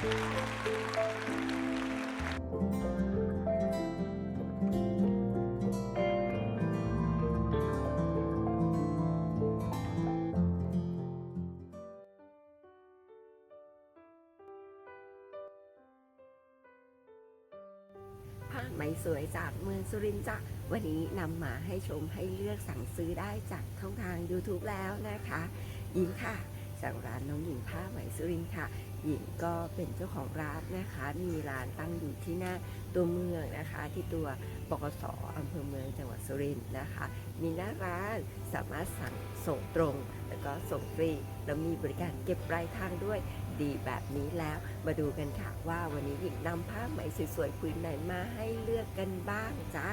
ผ้าไหมสวยจากเมืองสุรินทร์จ้ะวันนี้นำมาให้ชมให้เลือกสั่งซื้อได้จากช่องทาง YouTube แล้วนะคะหญิงค่ะจากร้านน้องหญิงผ้าไหมสุรินทร์ค่ะ หญิงก็เป็นเจ้าของร้านนะคะ มีร้านตั้งอยู่ที่หน้าตัวเมืองนะคะ ที่ตัวบกสอำเภอเมืองจังหวัดสุรินทร์นะคะ มีหน้าร้านสามารถสั่งส่งตรง แล้วก็ส่งฟรีแล้วมีบริการเก็บปลายทางด้วยดีแบบนี้แล้ว มาดูกันค่ะว่าวันนี้หญิงนำผ้าไหมสวยๆผืนไหนมาให้เลือกกันบ้างจ้า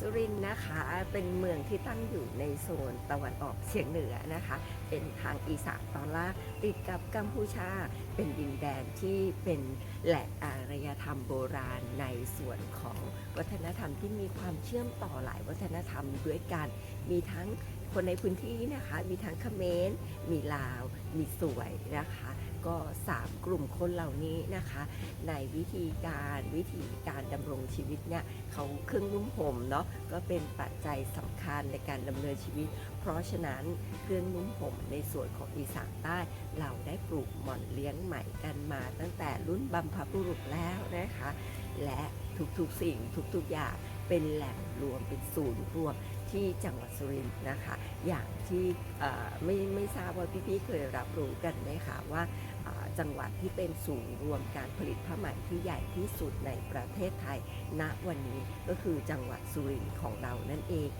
สุรินทร์นะคะ เป็นเมืองที่ตั้งอยู่ในโซนตะวันออกเฉียงเหนือนะคะ เป็นทางอีสานตอนล่างติดกับกัมพูชา เป็นดินแดนที่เป็นแหล่งอารยธรรมโบราณในส่วนของวัฒนธรรมที่มีความเชื่อมต่อหลายวัฒนธรรมด้วยกัน มีทั้งคนในพื้นที่นะคะ มีทั้งเขมร มีลาว มีสวยนะคะ ก็สามกลุ่มคนเหล่านี้นะคะ ในวิธีการวิธีการดำรงชีวิตเนี่ยเขาเครื่องนุ่มห่มเนาะก็เป็นปัจจัยสำคัญในการดำเนินชีวิต เพราะฉะนั้นเครื่องนุ่มห่มในส่วนของอีสานใต้ เราได้ปลูกหม่อนเลี้ยงใหม่กันมา ตั้งแต่รุ่นบัมพบุรุษแล้วนะคะ และทุกๆสิ่งทุกๆอย่างเป็นแหล่งรวมเป็นศูนย์รวมที่จังหวัดสุรินทร์นะคะ อย่างที่ไม่ไม่ทราบว่าพี่ๆเคยรับรู้กันไหมคะว่า จังหวัดที่เป็นศูนย์รวมการผลิตผ้าไหมที่ใหญ่ที่สุดในประเทศไทย ณวันนี้ก็คือจังหวัดสุรินทร์ของเรานั่นเอง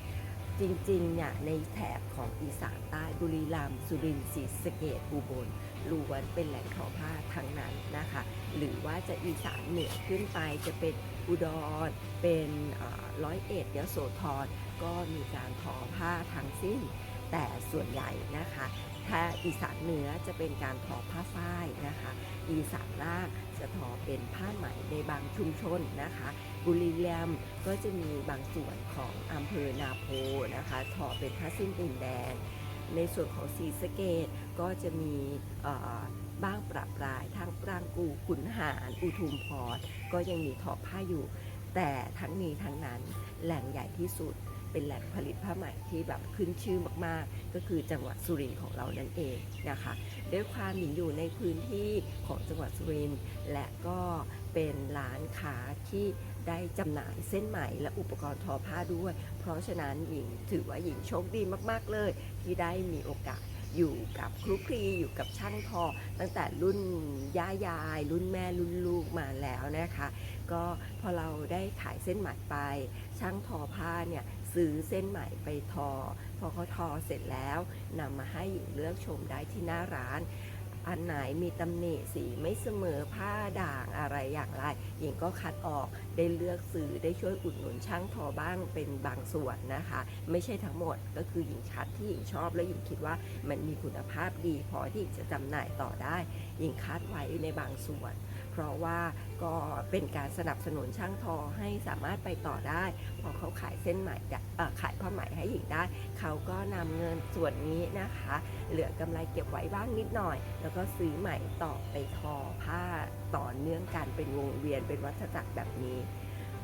จริงๆเนี่ยในแถบของอีสานใต้บุรีรัมย์สุรินทร์ศรีสะเกดอุบลล้วนเป็นแหล่งทอผ้าทั้งนั้นนะคะ หรือว่าจะอีสานเหนือขึ้นไปจะเป็นอุดรเป็นร้อยเอ็ดยโสธรก็มีการทอผ้าทั้งสิ้น แต่ส่วนใหญ่นะคะ ถ้าอีสานเหนือจะเป็นการทอผ้าฝ้ายนะคะ อีสานล่างจะทอเป็นผ้าไหมในบางชุมชนนะคะ บุรีรัมย์ก็จะมีบางส่วนของอำเภอนาโพนะคะทอเป็นผ้าสิ้นตีนแดง ในส่วนของศรีสะเกดก็จะมีบ้างประปรายทางปรางกูขุนหารอุทุมพรก็ยังมีทอผ้าอยู่ แต่ทั้งนี้ทั้งนั้นแหล่งใหญ่ที่สุด เป็นแหล่งผลิตผ้าไหมที่แบบขึ้นชื่อมากๆ ก็คือจังหวัดสุรินทร์ของเรานั่นเองนะคะด้วยความหญิงอยู่ในพื้นที่ของจังหวัดสุรินทร์และก็เป็นร้านค้าที่ได้จำหน่ายเส้นไหมและอุปกรณ์ทอผ้าด้วย เพราะฉะนั้นหญิงถือว่าหญิงโชคดีมากๆเลย ที่ได้มีโอกาสอยู่กับครูครีอยู่กับช่างทอ ตั้งแต่รุ่นย่ายาย รุ่นแม่รุ่นลูกมาแล้วนะคะ ก็พอเราได้ขายเส้นไหมไป ช่างทอผ้าเนี่ย ซื้อเส้นไหม่ไปทอ พอเขาทอเสร็จแล้วนำมาให้หญิงเลือกชมได้ที่หน้าร้าน อันไหนมีตำหนิสีไม่เสมอผ้าด่างอะไรอย่างไรหญิงก็คัดออกได้เลือกซื้อได้ช่วยอุดหนุนช่างทอบ้างเป็นบางส่วนนะคะ ไม่ใช่ทั้งหมดก็คือหญิงคัดที่หญิงชอบและหญิงคิดว่ามันมีคุณภาพดีพอที่จะจำหน่ายต่อได้หญิงคัดไว้ในบางส่วน เพราะว่าก็เป็นการสนับสนุนช่างทอให้สามารถไปต่อได้ พอเขาขายเส้นไหม่ขายผ้าไหมให้หญิงได้ เขาก็นำเงินส่วนนี้นะคะ เหลือกำไรเก็บไว้บ้างนิดหน่อย แล้วก็ซื้อใหม่ต่อไปทอผ้าต่อเนื่องกันเป็นวงเวียนเป็นวัฏจักรแบบนี้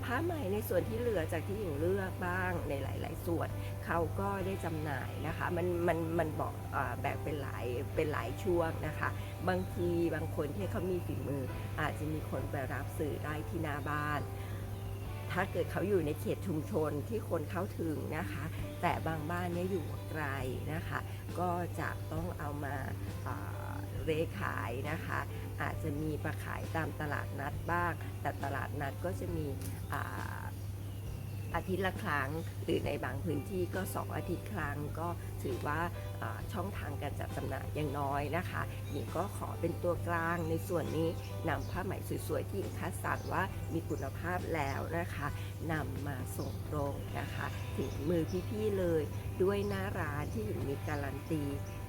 ผ้าไหมในส่วนที่เหลือจากที่หญิงเลือกบ้างในหลาย ๆ ส่วนเขาก็ได้จำหน่ายนะคะมันมันมันบอกอแบ่งเป็นหลายเป็นหลายช่วงนะคะ บางทีบางคนที่เขามีฝีมือ อาจจะมีคนไปรับสื่อได้ที่หน้าบ้าน ถ้าเกิดเขาอยู่ในเขตชุมชนที่คนเข้าถึงนะคะ แต่บางบ้านเนี่ยอยู่ไกลนะคะ ก็จะต้องเอามาอ่าเรขายนะคะ อาจจะมีประขายตามตลาดนัดบ้าง แต่ตลาดนัดก็จะมี อาทิตย์ละครั้ง หรือในบางพื้นที่ก็ 2 อาทิตย์ครั้ง ก็ถือว่าช่องทางการจัดจำหน่ายยังน้อยนะคะหญิงก็ขอเป็นตัวกลางในส่วนนี้นำผ้าไหมสวยๆที่หญิงคัดสรรว่ามีคุณภาพแล้วนะคะนำมาส่งตรงนะคะถึงมือพี่ๆเลยด้วยหน้าร้านที่หญิงมีการันตี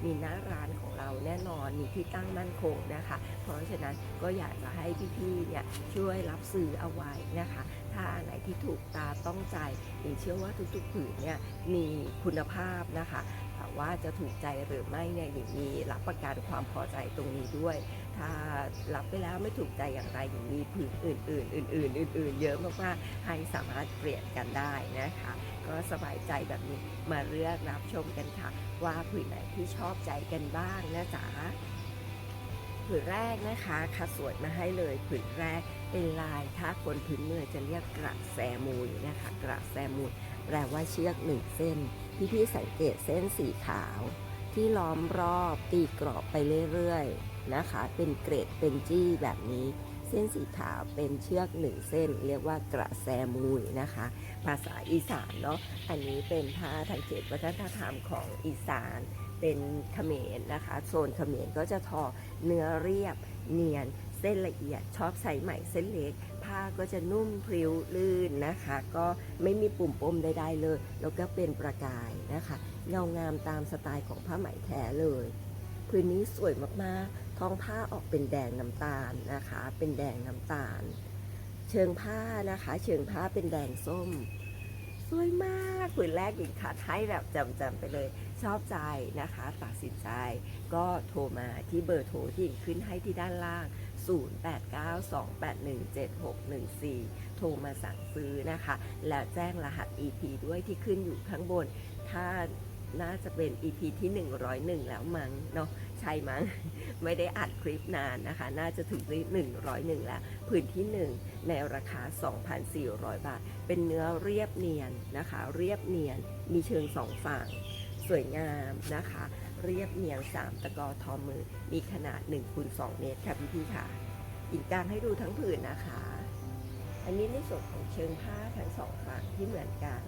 มีหน้าร้านของเราแน่นอนมีที่ตั้งมั่นคงนะคะ เพราะฉะนั้นก็อยากจะให้พี่ๆเนี่ยช่วยรับซื้อเอาไว้นะคะ ถ้าอันไหนที่ถูกตาต้องใจหญิงเชื่อว่าทุกๆผืนเนี่ยมีคุณภาพนะคะแต่ว่าจะถูกใจหรือไม่เนี่ยหญิงมีรับประกันความพอใจตรงนี้ด้วย ถ้ารับไปแล้วไม่ถูกใจอย่างไรหญิงมีผืนอื่น ๆ อื่น ๆ อื่น ๆ เยอะมากๆให้สามารถเปลี่ยนกันได้นะคะ ก็สบายใจแบบนี้มาเลือกรับชมกันค่ะ ว่าผืนไหนที่ชอบใจกันบ้างนะจ๊ะผืนแรกนะคะคัดสวยมาให้เลยผืนแรก เป็นลายถ้าคนพื้นเมืองจะเรียกกระแสมูลนะคะ กระแสมูลแปลว่าเชือกหนึ่งเส้น พี่ๆสังเกตเส้นสีขาว ที่ล้อมรอบตีกรอบไปเรื่อยๆนะคะ เป็นเกรดเป็นจี้แบบนี้ เส้นสีขาวเป็นเชือกหนึ่งเส้น เรียกว่ากระแสมุยนะคะ ภาษาอีสานเนาะอันนี้เป็นผ้าทางเขตวัฒนธรรมของอีสานเป็นเขมรนะคะโซนเขมรก็จะทอเนื้อเรียบเนียน เส้นละเอียดชอบใส่ไหมเส้นเล็ก ผ้าก็จะนุ่มพริ้วลื่นนะคะ ก็ไม่มีปุ่มปมใดๆเลย แล้วก็เป็นประกายนะคะเงางามตามสไตล์ของผ้าไหมแท้เลยพื้นนี้สวยมากๆ ท้องผ้าออกเป็นแดงน้ำตาลนะคะ เป็นแดงน้ำตาล เชิงผ้านะคะ เชิงผ้าเป็นแดงส้ม สวยมากผืนแรกหญิงคัดให้แบบจำๆไปเลย ชอบใจนะคะ ตัดสินใจ ก็โทรมาที่เบอร์โทรที่หญิงขึ้นให้ที่ด้านล่าง 0892817614 โทรมาสั่งซื้อนะคะ แล้วแจ้งรหัส EP ด้วยที่ขึ้นอยู่ข้างบน ถ้าน่าจะเป็น EP ที่ 101 แล้วมั้งเนาะใช่มั้ง ไม่ได้อัดคลิปนานนะคะ น่าจะถึงที่101 แล้วพื้นที่ 1 ในราคา 2,400 บาท เป็นเนื้อเรียบเนียนนะคะ เรียบเนียน มีเชิงสองฝั่ง สวยงามนะคะ เรียบเนียน3ตะกอทอมือ มีขนาด1คูณ2เมตรค่ะพี่ๆค่ะอีกกลางให้ดูทั้งผืนนะคะ อันนี้ในส่วนของเชิงผ้าทั้งสองฝั่งที่เหมือนกัน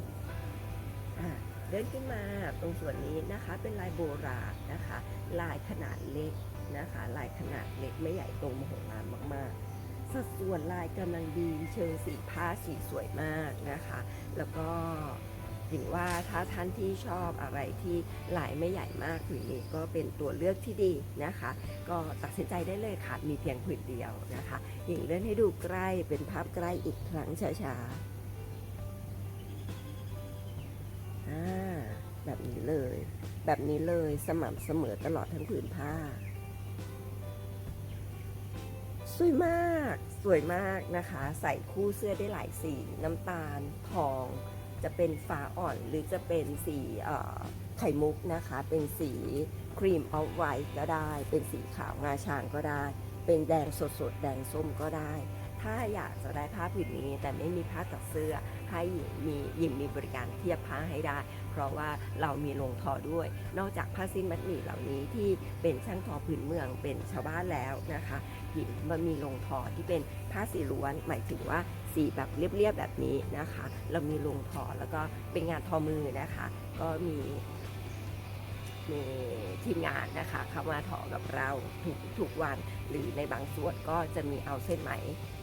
เดินขึ้นมาตรงส่วนนี้นะคะเป็นลายโบราณนะคะ ลายขนาดเล็กนะคะ ลายขนาดเล็กไม่ใหญ่โตมโหฬารมากๆ สัดส่วนลายกำลังดีเชิงสีผ้าสีสวยมากนะคะ แล้วก็ ถึงว่าถ้าท่านที่ชอบอะไรที่ลายไม่ใหญ่มากผืนนี้ก็เป็นตัวเลือกที่ดีนะคะ ก็ตัดสินใจได้เลยค่ะ มีเพียงผืนเดียวนะคะ หญิงเล่นให้ดูใกล้เป็นภาพใกล้อีกครั้งช้าๆาแบบนี้เลย แบบนี้เลยสม่ำเสมอตลอดทั้งผืนผ้าสวยมาก สวยมากนะคะ ใส่คู่เสื้อได้หลายสี น้ำตาล ทอง จะเป็นฟ้าอ่อนหรือจะเป็นสีไข่มุกนะคะ เป็นสีครีมออฟไวท์ก็ได้ เป็นสีขาวงาช้างก็ได้ เป็นแดงสดๆ แดงส้มก็ได้ ถ้าอยากจะได้ผ้าผืนนี้แต่ไม่มีผ้าตัดเสื้อให้หญิงมีหญิงมีบริการเทียบผ้าให้ได้ เพราะว่าเรามีโรงทอด้วย นอกจากผ้าสิ้นมัดหมี่เหล่านี้ที่เป็นช่างทอพื้นเมืองเป็นชาวบ้านแล้วนะคะหญิงมันมีโรงทอที่เป็นผ้าสีล้วน หมายถึงว่า สีแบบเรียบๆแบบนี้นะคะ เรามีลงทอแล้วก็เป็นงานทอมือนะคะ ก็มีมีทีมงานนะคะเข้ามาทอกับเราทุกทุกวัน หรือในบางส่วนก็จะมีเอาเส้นไหม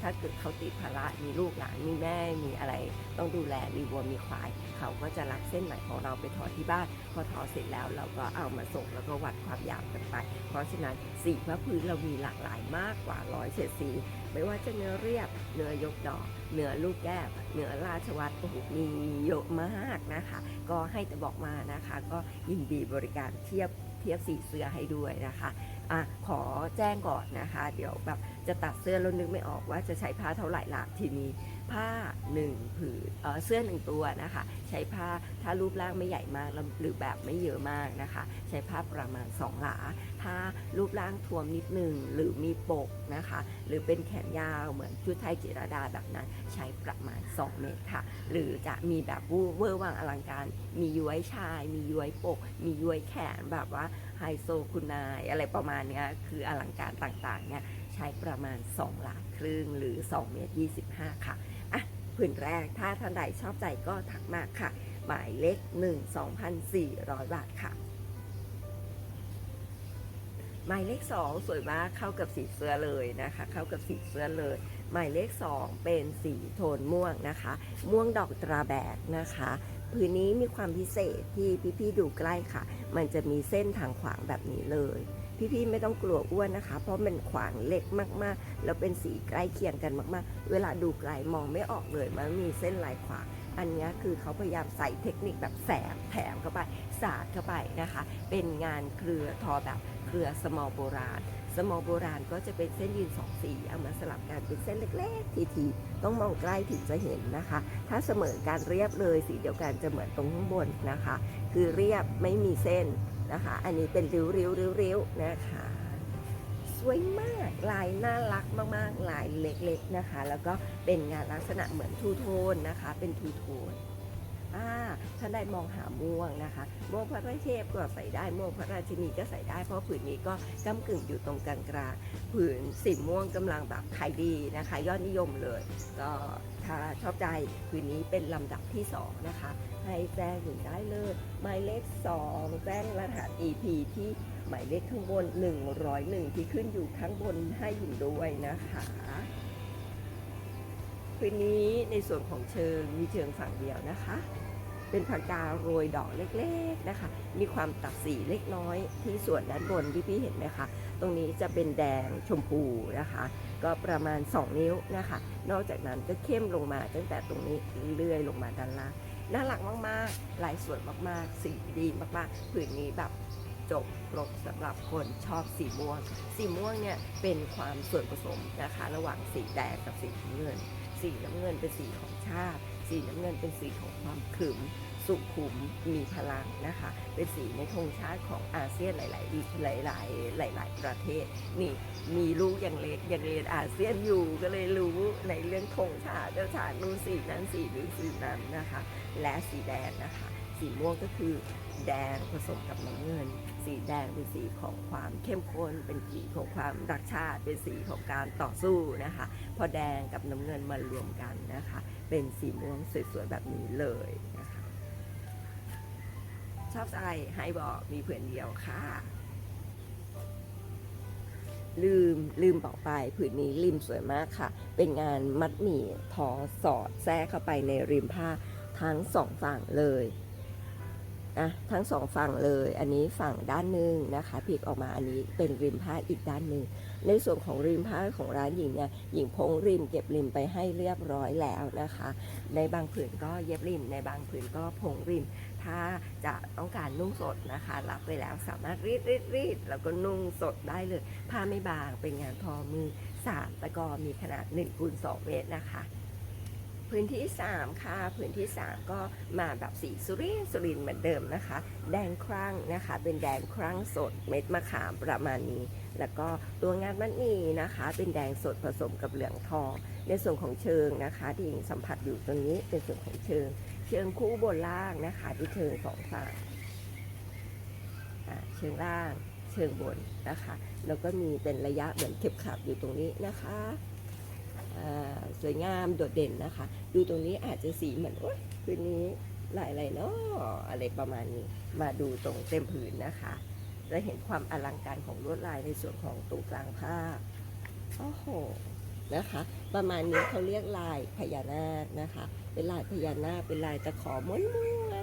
ถ้าเกิดเขาติดภาระมีลูกหลานมีแม่มีอะไร ต้องดูแลมีวัวมีควาย เขาก็จะรับเส้นไหมของเราไปทอที่บ้านพอทอเสร็จแล้วเราก็เอามาส่งแล้วก็วัดความยาวกันไป เพราะฉะนั้นสีพระพื้นเรามีหลากหลายมากกว่าร้อยเศษสีไม่ว่าจะเนื้อเรียบเนื้อยกดอกเนื้อลูกแก้วเนื้อราชวัตรโอ้โหมีเยอะมากนะคะ ก็ให้แต่บอกมานะคะ ก็ยินดีบริการเทียบเทียบสีเสื้อให้ด้วยนะคะ อะขอแจ้งก่อนนะคะ เดี๋ยวแบบจะตัดเสื้อแล้วนึกไม่ออกว่าจะใช้ผ้าเท่าไหร่ละทีนี้ ผ้าหนึ่งผืนเเสื้อหนึ่งตัวนะคะ ใช้ผ้าถ้ารูปร่างไม่ใหญ่มากหรือแบบไม่เยอะมากนะคะ ใช้ผ้าประมาณ 2 หลา ถ้ารูปร่างทวมนิดนึงหรือมีปกนะคะ หรือเป็นแขนยาวเหมือนชุดไทยจิรดาแบบนั้น ใช้ประมาณ 2 เมตรค่ะ หรือจะมีแบบวูเวอร์วังอลังการ มีย้วยชาย มีย้วยปก มีย้วยแขนแบบว่าไฮโซคุณนายอะไรประมาณนี้คืออลังการต่างๆเนี่ยใช้ประมาณ 2 หลาครึ่งหรือ 2 เมตร 25 ค่ะ ผืนแรก ถ้าท่านใดชอบใจก็ทักมาค่ะ หมายเลข1 2,400 บาทค่ะ หมายเลข 2 สวยมากเข้ากับสีเสื้อเลยนะคะ เข้ากับสีเสื้อเลยหมายเลข 2 เป็นสีโทนม่วงนะคะ ม่วงดอกตราแบกนะคะผืนนี้มีความพิเศษที่พี่ๆดูใกล้ค่ะ มันจะมีเส้นทางขวางแบบนี้เลย พี่ๆไม่ต้องกลัวอ้วนนะคะ เพราะมันขวางเล็กมากๆ แล้วเป็นสีใกล้เคียงกันมากๆ เวลาดูไกลมองไม่ออกเลยมันมีเส้นลายขวางอันนี้คือเขาพยายามใส่เทคนิคแบบแสบแถมเข้าไปสาดเข้าไปนะคะ เป็นงานเครือทอแบบเครือสมอลโบราณสมอลโบราณก็จะเป็นเส้นยืนสองสีเอามาสลับกันเป็นเส้นเล็กๆทีๆต้องมองใกล้ถึงจะเห็นนะคะ ถ้าเสมอการเรียบเลยสีเดียวกันจะเหมือนตรงข้างบนนะคะ คือเรียบไม่มีเส้น นะคะ อันนี้เป็นริ้วริ้วริ้วริ้วๆนะคะ สวยมากลายน่ารักมากๆลายเล็กๆนะคะ แล้วก็เป็นงานลักษณะเหมือนทูโทนนะคะ เป็นทูโทนอ่าถ้าได้มองหาม่วงนะคะ ม่วงพระราชเทพก็ใส่ได้ ม่วงพระราชินีก็ใส่ได้ เพราะผืนนี้ก็ก้ากึ่งอยู่ตรงกลางกลางผืนสีม่วงกำลังแบบขายดีนะคะ ยอดนิยมเลย ก็ถ้าชอบใจผืนนี้เป็นลำดับที่สองนะคะ ให้แจ้งถึงได้เลย หมายเลข 2 แจ้งรหัส EP ที่หมายเลขข้างบน 101 ที่ขึ้นอยู่ข้างบนให้อยู่ด้วยนะคะคืนนี้ในส่วนของเชิงมีเชิงฝั่งเดียวนะคะ เป็นผักกาโรยดอกเล็กๆนะคะ มีความตัดสีเล็กน้อยที่ส่วนด้านบนที่พี่เห็นไหมคะ ตรงนี้จะเป็นแดงชมพูนะคะ ก็ประมาณ 2 นิ้วนะคะ นอกจากนั้นก็เข้มลงมาตั้งแต่ตรงนี้เลื่อยลงมาด้านล่าง น่ารักมากๆลายสวยมากๆ สีดีมากๆผืนนี้แบบจบครบสำหรับคนชอบสีม่วง สีม่วงเนี่ยเป็นความส่วนผสมนะคะ ระหว่างสีแดงกับสีน้ำเงิน สีน้ำเงินเป็นสีของชาติ สีน้ำเงินเป็นสีของความขึม สุขุมมีพลังนะคะ เป็นสีในธงชาติของอาเซียนหลาย ๆ หลาย ๆ หลาย ๆ ประเทศ นี่มีลูกยังเล็กอยังเรียนอาเซียนอยู่ก็เลยรู้ในเรื่องธงชาติจ้าชาตินู่นสีนั้นสีหรือสีนั้นนะคะ และสีแดงนะคะ สีม่วงก็คือแดงผสมกับน้ำเงิน สีแดงเป็นสีของความเข้มข้น เป็นสีของความรักชาติ เป็นสีของการต่อสู้นะคะ พอแดงกับน้ำเงินมารวมกันนะคะ เป็นสีม่วงสวยๆแบบนี้เลย นะคะชอบใจให้บอกมีเพื่อนเดียวค่ะ ลืมลืมบอกไปผืนนี้ริมสวยมากค่ะ เป็นงานมัดหมี่ทอสอดแทรกเข้าไปในริมผ้าทั้งสองฝั่งเลยอะทั้งสองฝั่งเลย อันนี้ฝั่งด้านหนึ่งนะคะพลิกออกมาอันนี้เป็นริมผ้าอีกด้านหนึ่ง ในส่วนของริมผ้าของร้านหญิงเนี่ยหญิงพงริมเก็บริมไปให้เรียบร้อยแล้วนะคะ ในบางผืนก็เย็บริม ในบางผืนก็พงริม ถ้าจะต้องการนุ่งสดนะคะ รับไปแล้วสามารถรีดรีดรีดแล้วก็นุ่งสดได้เลย ผ้าไม่บางเป็นงานทอมือสามตะกอมีขนาด1คูณ2เมตรนะคะ พื้นที่ 3 ค่ะ พื้นที่ 3 ก็มาแบบสีสุรินสุรินเหมือนเดิมนะคะ แดงครั่งนะคะ เป็นแดงครั่งสดเม็ดมะขามประมาณนี้ แล้วก็ตัวงานมันนีนะคะ เป็นแดงสดผสมกับเหลืองทองในส่วนของเชิงนะคะ ที่หญิงสัมผัสอยู่ตรงนี้เป็นส่วนของเชิง เชิงคู่บนล่างนะคะที่เชิงสองฝั่งเชิงล่างเชิงบนนะคะ แล้วก็มีเป็นระยะเหมือนเข็บขับอยู่ตรงนี้นะคะสวยงามโดดเด่นนะคะ ดูตรงนี้อาจจะสีเหมือนโอ๊ยคืนนี้หลายอะไรเนาะอะไรประมาณนี้มาดูตรงเต็มผืนนะคะจะเห็นความอลังการของลวดลายในส่วนของตรงกลางผ้าโอ้โห นะคะ ประมาณนี้เขาเรียกลายพญานาคนะคะ เป็นลายพญานาคเป็นลายตะขอม้ว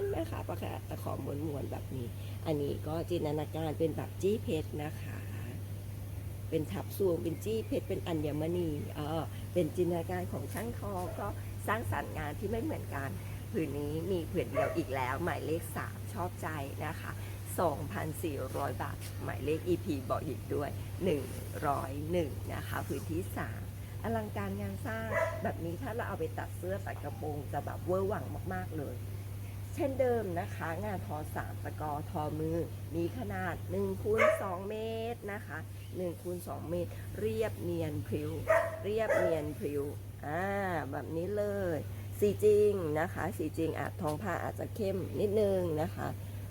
นๆนะคะประกาศตะขอม้วนๆแบบนี้ อันนี้ก็จินตนาการเป็นแบบจี้เพชรนะคะ เป็นทับซวงเป็นจี้เพชรเป็นอัญมณีเออเป็นจินตนาการของช่างทอก็สร้างสรรค์งานที่ไม่เหมือนกันผืนนี้มีผืนเดียวอีกแล้ว หมายเลข 3 ชอบใจนะคะ2,400 บาท หมายเลข EP บอกอีกด้วย 101 นะคะ พื้นที่ 3 อลังการงานสร้างแบบนี้ถ้าเราเอาไปตัดเสื้อตัดกระโปรงจะแบบเวอร์หวังมากๆเลย เช่นเดิมนะคะ งานทอสามตะกอทอมือ มีขนาด1คูณ2เมตรนะคะ1คูณ2เมตร เรียบเนียนพริ้ว เรียบเนียนพริ้วอ่าแบบนี้เลยสีจริงนะคะสีจริงอาจทองผ้าอาจจะเข้มนิดนึงนะคะ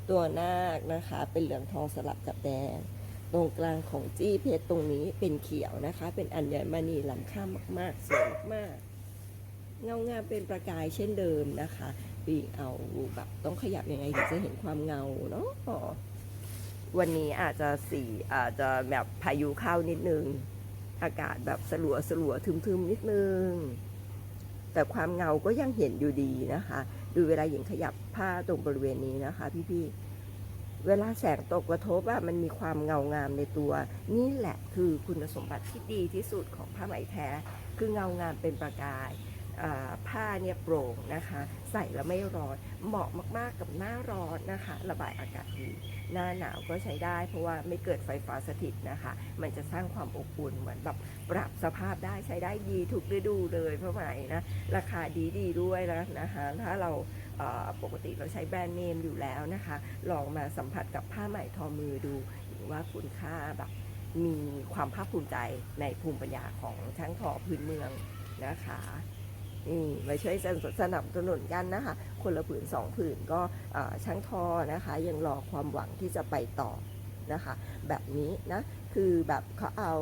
ตัวนาคนะคะเป็นเหลืองทองสลับกับแดง ตรงกลางของจี้เพชรตรงนี้เป็นเขียวนะคะ เป็นอัญมณีล้ำค่ามากๆสวยมากๆ เงางามเป็นประกายเช่นเดิมนะคะปีเอาแบบต้องขยับยังไงถึงจะเห็นความเงาเนาะวันนี้อาจจะสีอาจจะแบบพายุเข้านิดนึง อากาศแบบสลัวสลัวทึมๆนิดนึง แต่ความเงาก็ยังเห็นอยู่ดีนะคะ ดูเวลาหญิงขยับผ้าตรงบริเวณนี้นะคะ พี่ๆ เวลาแสงตกกระทบอะมันมีความเงางามในตัว นี่แหละคือคุณสมบัติที่ดีที่สุดของผ้าไหมแท้ คือเงางามเป็นประกายผ้าเนี่ยโปร่งนะคะ ใส่แล้วไม่ร้อนเหมาะมากๆกับหน้าร้อนนะคะ ระบายอากาศดี หน้าหนาวก็ใช้ได้ เพราะว่าไม่เกิดไฟฟ้าสถิตนะคะ มันจะสร้างความอบอุ่นเหมือนแบบปรับสภาพได้ใช้ได้ดีทุกฤดูเลยเพราะไหมนะราคาดีดีๆด้วยแล้วนะคะถ้าเรา ปกติเราใช้แบรนด์เนมอยู่แล้วนะคะ ลองมาสัมผัสกับผ้าไหม่ทอมือดูว่าคุณค่าแบบมีความภาคภูมิใจในภูมิปัญญาของช่างทอพื้นเมืองนะคะนี่มาช่วยสนับสนุนกันนะคะ คนละผืนสองผืนก็ช่างทอนะคะ ยังรอความหวังที่จะไปต่อนะคะ แบบนี้นะ คือแบบเขาเอา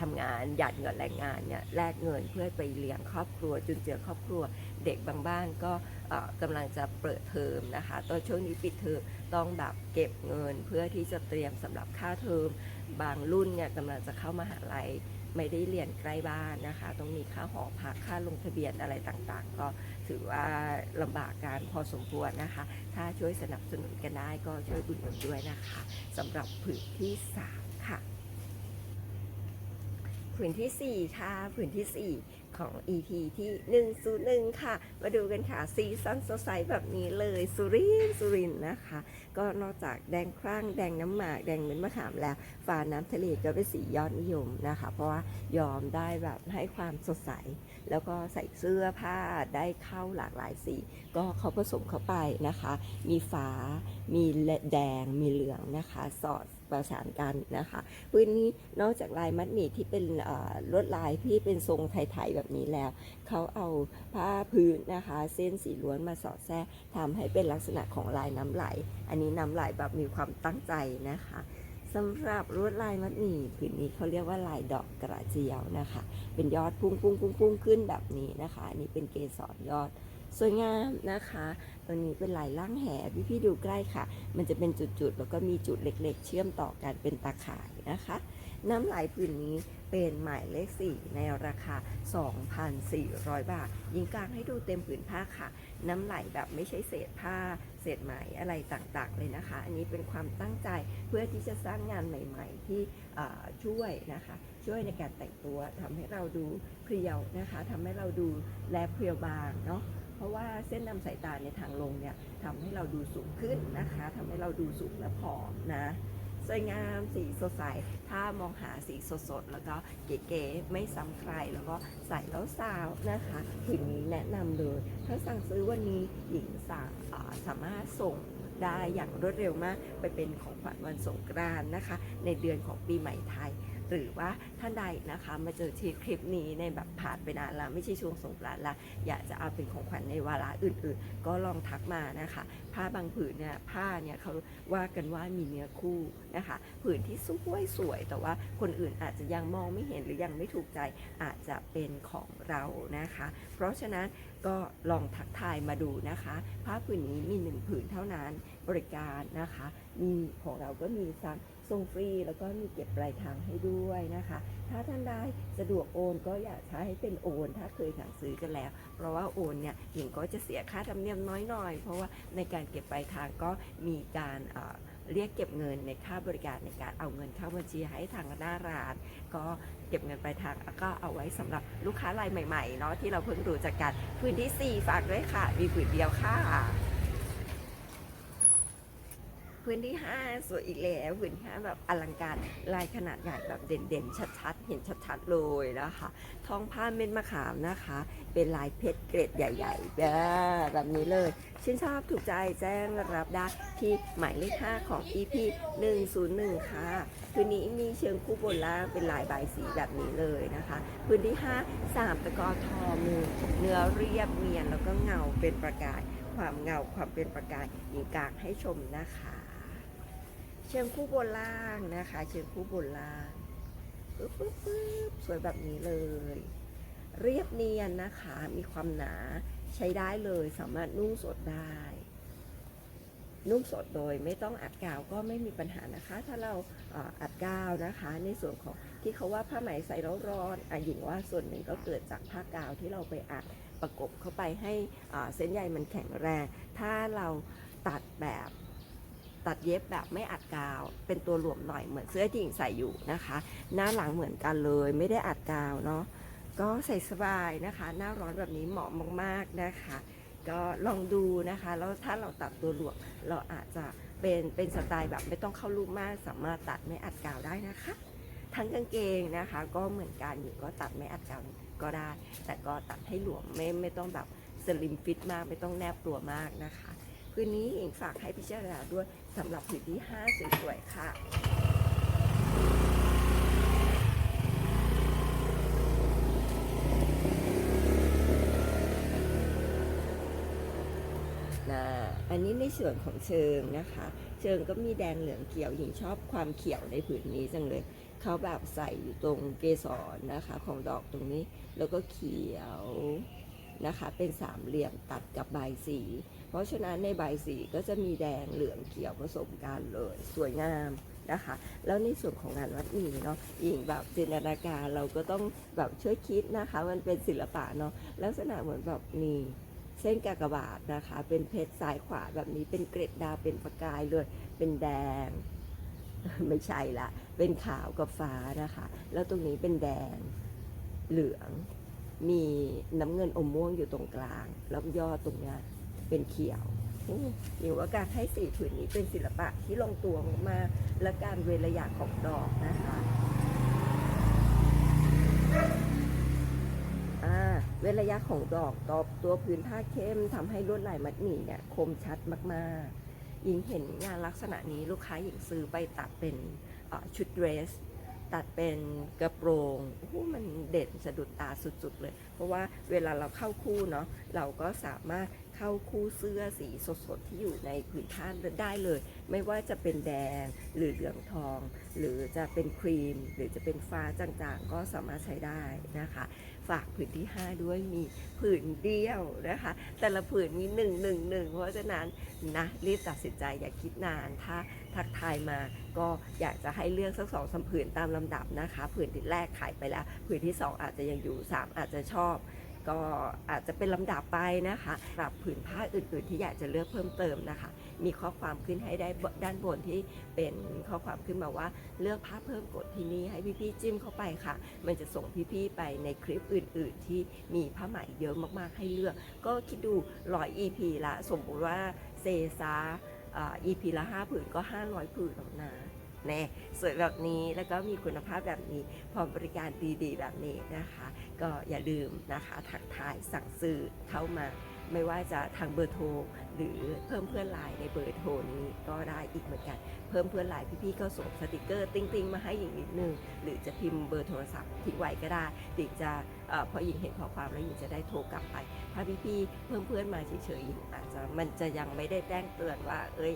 ทำงานหยาดเงินแรงงานเนี่ยแลกเงินเพื่อไปเลี้ยงครอบครัวจุนเจือครอบครัว เด็กบางบ้านก็เอ่อกำลังจะเปิดเทอมนะคะตอนช่วงนี้ปิดเทอมต้องแบบเก็บเงินเพื่อที่จะเตรียมสำหรับค่าเทอมบางรุ่นเนี่ยกำลังจะเข้ามาหาลัยไม่ได้เรียนใกล้บ้านนะคะต้องมีค่าหอพักค่าลงทะเบียนอะไรต่างๆ ก็ถือว่าลำบากการพอสมควรนะคะ ถ้าช่วยสนับสนุนกันได้ก็ช่วยอุดหนุนด้วยนะคะสำหรับผืนที่ 3 ค่ะ ผืนทีสี่ 4 ค่ะ ผืนทีสี่ 4 ของ EP ที่ 101 ค่ะ มาดูกันค่ะสีสันสดใสแบบนี้เลยสุรินสุรินนะคะ ก็นอกจากแดงครั่งแดงน้ำหมาก แดงเหม็ดมะขามแล้วฟ้าน้ำทะเลก็เป็นสียอดนิยมนะคะ เพราะว่ายอมได้แบบให้ความสดใส แล้วก็ใส่เสื้อผ้าได้เข้าหลากหลายสี ก็เขาผสมเข้าไปนะคะ มีฟ้ามีแดงมีเหลืองนะคะ สอด ประสานกันนะคะพื้นนี้นอกจากลายมัดหมี่ที่เป็นลวดลายที่เป็นทรงไทยๆแบบนี้แล้ว เขาเอาผ้าพื้นนะคะ เส้นสีล้วนมาสอดแทรกทำให้เป็นลักษณะของลายน้ำไหล อันนี้น้ำไหลแบบมีความตั้งใจนะคะสำหรับลวดลายมัดหมี่ผืนนี้เขาเรียกว่าลายดอกกระเจียวนะคะ เป็นยอดพุ่งพุ่งพุ่งพุ่งขึ้นแบบนี้นะคะ อันนี้เป็นเกสรยอด สวยงามนะคะตัวนี้เป็นลายล่างแหพี่พี่ดูใกล้ค่ะ มันจะเป็นจุดๆ แล้วก็มีจุดเล็กๆ เชื่อมต่อกันเป็นตาข่ายนะคะ น้ำไหลผืนนี้เป็นหมายเลข 4 ในราคา 2,400 บาท ยิงกลางให้ดูเต็มผืนผ้าค่ะ น้ำไหลแบบไม่ใช่เศษผ้า เศษไหมอะไรต่างๆ เลยนะคะ อันนี้เป็นความตั้งใจเพื่อที่จะสร้างงานใหม่ ๆ ที่ช่วยนะคะ ช่วยในการแต่งตัวทำให้เราดูเพรียวนะคะทำให้เราดูแลเพรียวบางเนาะ เพราะว่าเส้นนำสายตาในทางลงเนี่ยทำให้เราดูสูงขึ้นนะคะทำให้เราดูสูงและผอมนะสวยงามสีสดใส ถ้ามองหาสีสดๆแล้วก็เก๋ๆไม่ซ้ำใครแล้วก็ใส่แล้วสาวนะคะผืนนี้แนะนำเลย ถ้าสั่งซื้อวันนี้หญิงสาอ่าสามารถส่งได้อย่างรวดเร็วมาก ไปเป็นของขวัญวันสงกรานต์นะคะ ในเดือนของปีใหม่ไทย หรือว่าท่านใดนะคะมาเจอที่คลิปนี้ในแบบผ่านไปนานแล้วไม่ใช่ช่วงสงกรานต์ละอยากจะเอาเป็นของขวัญในวาระอื่น ๆ ก็ลองทักมานะคะ ผ้าบางผืนเนี่ยผ้าเนี่ยเขาว่ากันว่ามีเนื้อคู่นะคะผืนที่สวยสวยๆแต่ว่าคนอื่นอาจจะยังมองไม่เห็นหรือยังไม่ถูกใจอาจจะเป็นของเรานะคะ เพราะฉะนั้นก็ลองทักทายมาดูนะคะ ผ้าผืนนี้มีหนึ่งผืนเท่านั้นบริการนะคะ มีของเราก็มีซัก ส่งฟรีแล้วก็มีเก็บปลายทางให้ด้วยนะคะ ถ้าท่านใดสะดวกโอนก็อยากใช้ให้เป็นโอน ถ้าเคยสั่งซื้อกันแล้ว เพราะว่าโอนเนี่ยหญิงก็จะเสียค่าธรรมเนียมน้อยหน่อย เพราะว่าในการเก็บปลายทางก็มีการเรียกเก็บเงินในค่าบริการในการเอาเงินเข้าบัญชีให้ทางหน้าร้าน ก็เก็บเงินปลายทางแล้วก็เอาไว้สำหรับลูกค้ารายใหม่ๆเนาะที่เราเพิ่งรู้จักกันพื้นที่ 4 ฝากด้วยค่ะ มีผืนเดียวค่ะ พื้นที่5สวยอีกแล้วพื้นที่5แบบอลังการลายขนาดใหญ่แบบเด่นๆ ชัดๆ เห็นชัดๆเลยนะคะท้องผ้าเม็ดมะขามนะคะ เป็นลายเพชรเกรดใหญ่ๆแบบนี้เลย ชื่นชอบถูกใจแจ้งรับได้ที่หมายเลข5ของ EP 101 ค่ะพื้นนี้มีเชิงคู่บนล่างเป็นลายใบายสีแบบนี้เลยนะคะ พื้นที่5 3ตะกอทอมือเนื้อเรียบเนียนแล้วก็เงาเป็นประกายความเงาความเป็นประกายมีกางให้ชมนะคะ เชิงคู่บนล่างนะคะ เชิงคู่บนล่างปึ๊บปึ๊บปึ๊บสวยแบบนี้เลย เรียบเนียนนะคะ มีความหนาใช้ได้เลยสามารถนุ่งสดได้ นุ่งสดโดยไม่ต้องอัดกาวก็ไม่มีปัญหานะคะ ถ้าเราอัดกาวนะคะ ในส่วนของที่เขาว่าผ้าไหมใส่แล้วร้อนอะหญิงว่าส่วนหนึ่งก็เกิดจากผ้ากาวที่เราไปอัดประกบเข้าไปให้เส้นใยมันแข็งแรง ถ้าเราตัดแบบ ตัดเย็บแบบไม่อัดกาว เป็นตัวหลวมหน่อยเหมือนเสื้อที่หญิงใส่อยู่นะคะ หน้าหลังเหมือนกันเลย ไม่ได้อัดกาวเนาะก็ใส่สบายนะคะ หน้าร้อนแบบนี้เหมาะมากๆนะคะ ก็ลองดูนะคะแล้วถ้าเราตัดตัวหลวมเราอาจจะเป็นเป็นสไตล์แบบไม่ต้องเข้ารูปมาก สามารถตัดไม่อัดกาวได้นะคะ ทั้งกางเกงนะคะ ก็เหมือนกันอยู่ก็ตัดไม่อัดกาวก็ได้ แต่ก็ตัดให้หลวมไม่ไม่ต้องแบบสลิมฟิตมากไม่ต้องแนบตัวมากนะคะคืนนี้เองฝากให้พิจารณาด้วย สำหรับผืนที่5สวยๆค่ะนะอันนี้ในส่วนของเชิงนะคะ เชิงก็มีแดงเหลืองเขียวหญิงชอบความเขียวในผืนนี้จังเลย เขาแบบใส่อยู่ตรงเกสรนะคะของดอกตรงนี้ แล้วก็เขียวนะคะ เป็นสามเหลี่ยมตัดกับใบสีเพราะฉะนั้นในใบสีก็จะมีแดงเหลืองเขียวผสมกันเลยสวยงามนะคะ แล้วในส่วนของงานวัดหมีเนาะหญิงแบบจินตนาการเราก็ต้องแบบช่วยคิดนะคะ มันเป็นศิลปะเนาะลักษณะเหมือนแบบมีเส้นกากบาทนะคะ เป็นเพชรซ้ายขวาแบบนี้เป็นเกร็ดดาวเป็นประกายเลยเป็นแดง ไม่ใช่ละเป็นขาวกับฟ้านะคะ แล้วตรงนี้เป็นแดงเหลือง มีน้ำเงินอมม่วงอยู่ตรงกลางแล้วยอดตรงนี้ เป็นเขียวหรือว่าการให้สีผืนนี้เป็นศิลปะที่ลงตัวมากและการเว้นระยะของดอกนะคะเว้นระยะของดอกตอบตัวพื้นผ้าเข้มทำให้ลวดลายมัดหมี่เนี่ยคมชัดมากๆหญิงเห็นงานลักษณะนี้ลูกค้าหญิงซื้อไปตัดเป็นชุดเดรส ตัดเป็นกระโปรงโอ้มันเด่นสะดุดตาสุดๆเลย เพราะว่าเวลาเราเข้าคู่เนาะเราก็สามารถ เข้าคู่เสื้อสีสดๆที่อยู่ในผืนผ้าได้เลย ไม่ว่าจะเป็นแดงหรือเหลืองทอง หรือจะเป็นครีม หรือจะเป็นฟ้าจางๆ ก็สามารถใช้ได้นะคะ ฝากผืนที่ 5 ด้วยมีผืนเดียวนะคะ แต่ละผืนมี1 1 1 เพราะฉะนั้นนะรีบตัดสินใจอย่าคิดนานถ้าทักทายมาก็อยากจะให้เลือกสักสองสามผืนตามลำดับนะคะ ผืนที่แรกขายไปแล้ว ผืนที่ 2 อาจจะยังอยู่ 3 อาจจะชอบ ก็อาจจะเป็นลำดับไปนะคะสำหรับผืนผ้าอื่นๆ ที่อยากจะเลือกเพิ่มเติมนะคะ มีข้อความขึ้นให้ได้ด้านบนที่เป็นข้อความขึ้นมาว่าเลือกผ้าเพิ่มกดที่นี่ให้พี่ๆจิ้มเข้าไปค่ะ มันจะส่งพี่ๆไปในคลิปอื่น ๆ ที่มีผ้าไหมเยอะมากๆให้เลือก ก็คิดดูร้อย EP ละสมมติว่าเซซาอ่า EP ละ 5 ผืนก็ 500 ผืนแล้วนะ แน่สวยแบบนี้แล้วก็มีคุณภาพแบบนี้พร้อมบริการดีๆ แบบนี้นะคะ ก็อย่าลืมนะคะทักทายสั่งซื้อเข้ามาไม่ว่าจะทางเบอร์โทรหรือเพิ่มเพื่อนไลน์ในเบอร์โทรนี้ก็ได้อีกเหมือนกัน เพิ่มเพื่อนไลน์พี่ๆก็ส่งสติกเกอร์ติ้งๆ มาให้หญิงนิดนึง หรือจะพิมพ์เบอร์โทรศัพท์ทิ้งไว้ก็ได้หญิงจะอพอหญิงเห็นข้อความแล้วหญิงจะได้โทรกลับไป ถ้าพี่ๆเพิ่มเพื่อนมาเฉยๆหญิงอาจจะมันจะยังไม่ได้แจ้งเตือนว่า เอ้ย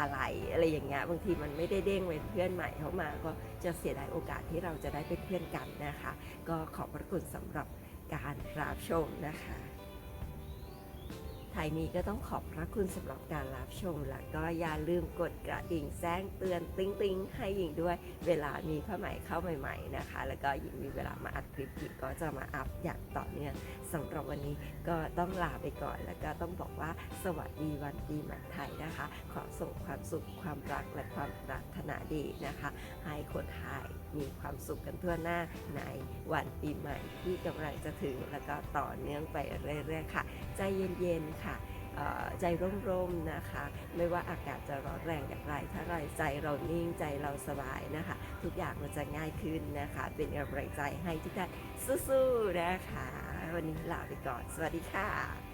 อะไรอะไรอย่างเงี้ยบางทีมันไม่ได้เด้งเป็นเพื่อนใหม่เข้ามา ก็จะเสียดายโอกาสที่เราจะได้เป็นเพื่อนกันนะคะ ก็ขอบพระคุณสำหรับการรับชมนะคะไทยนี้ก็ต้องขอบพระคุณสำหรับการรับชม แล้วก็อย่าลืมกดกระดิ่งแจ้งเตือนติ๊งติ๊งให้หญิงด้วยเวลามีผ้าไหม่เข้าใหม่ ๆนะคะ แล้วก็หญิงมีเวลามาอัดคลิปหญิงก็จะมาอัพอย่างต่อเนื่อง สำหรับวันนี้ก็ต้องลาไปก่อนแล้วก็ต้องบอกว่าสวัสดีวันปีใหม่ไทยนะคะ ขอส่งความสุขความรักและความปรารถนาดีนะคะ ให้คนไทยมีความสุขกันทั่วหน้าในวันปีใหม่ที่กำลังจะถึงแล้วก็ต่อเนื่องไปเรื่อยๆค่ะ ใจเย็นๆค่ะ ใจร่มๆนะคะ ไม่ว่าอากาศจะร้อนแรงอย่างไร ถ้าเราใจเรานิ่งใจเราสบายนะคะ ทุกอย่างมันจะง่ายขึ้นนะคะ เป็นกำลังใจให้ทุกท่านสู้ๆนะคะ วันนี้ลาไปก่อน สวัสดีค่ะ